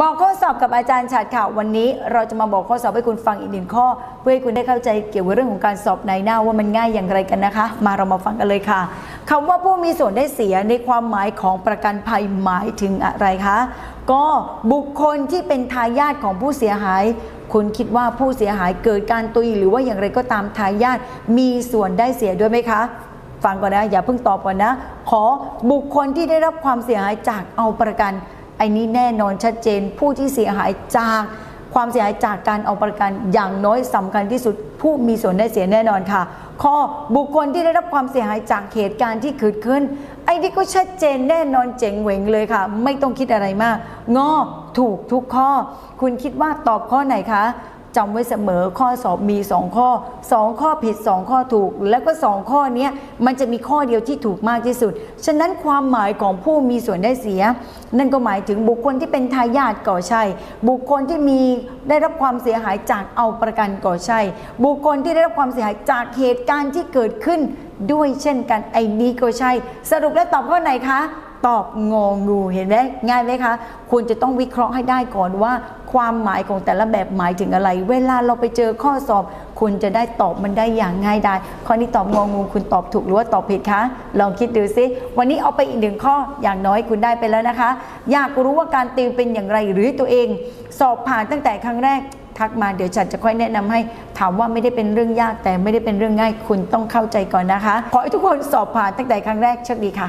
บอกข้อสอบกับอาจารย์ฉัดค่ะวันนี้ เราจะมาบอกข้อสอบให้คุณฟังอีกหนึ่งข้อ เพื่อให้คุณได้เข้าใจเกี่ยวกับเรื่องของการสอบในหน้าว่ามันง่ายอย่างไรกันนะคะ มาเรามาฟังกันเลยค่ะคำว่าผู้มีส่วนได้เสียในความหมายของประกันภัยหมายถึงอะไรคะก็บุคคลที่เป็นทายาทของผู้เสียหายคุณคิดว่าผู้เสียหายเกิดการตุยหรือว่าอย่างไรก็ตามทายาทมีส่วนได้เสียด้วยไหมคะฟังก่อนนะอย่าเพิ่งตอบก่อนนะ ขอบุคคลที่ได้รับความเสียหายจากเอาประกัน ไอ้นี้แน่นอนชัดเจนผู้ที่เสียหายจากความเสียหายจากการเอาประกันอย่างน้อยสำคัญที่สุด ผู้มีส่วนได้เสียแน่นอนค่ะ ข้อบุคคลที่ได้รับความเสียหายจากเหตุการณ์ที่เกิดขึ้น ไอ้นี่ก็ชัดเจนแน่นอนเจ๋งเหวงเลยค่ะ ไม่ต้องคิดอะไรมาก งอถูกทุกข้อ คุณคิดว่าตอบข้อไหนคะ จำไว้เสมอข้อสอบมี 2 ข้อ 2 ข้อผิด 2 ข้อถูก แล้วก็ 2 ข้อนี้มันจะมีข้อเดียวที่ถูกมากที่สุด ฉะนั้นความหมายของผู้มีส่วนได้เสีย นั่นก็หมายถึงบุคคลที่เป็นทายาทก่อใช่ บุคคลที่มีได้รับความเสียหายจากเอาประกันก่อใช่ บุคคลที่ได้รับความเสียหายจากเหตุการณ์ที่เกิดขึ้นด้วยเช่นกันไอ้นี้ก็ใช่ สรุปแล้วตอบข้อไหนคะ ตอบงองูเห็นไหมง่ายไหมคะคุณจะต้องวิเคราะห์ให้ได้ก่อนว่า ความหมายของแต่ละแบบหมายถึงอะไร เวลาเราไปเจอข้อสอบ คุณจะได้ตอบมันได้อย่างง่ายได้ข้อนี้ตอบงองูคุณตอบถูกหรือว่าตอบผิดคะลองคิดดูซิวันนี้เอาไปอีกหนึ่งข้ออย่างน้อยคุณได้ไปแล้วนะคะ อยากรู้ว่าการติวเป็นอย่างไรหรือตัวเอง สอบผ่านตั้งแต่ครั้งแรกทักมาเดี๋ยวฉันจะค่อยแนะนำให้ ถามว่าไม่ได้เป็นเรื่องยากแต่ไม่ได้เป็นเรื่องง่ายคุณต้องเข้าใจก่อนนะคะ ขอให้ทุกคนสอบผ่านตั้งแต่ครั้งแรกโชคดีค่ะ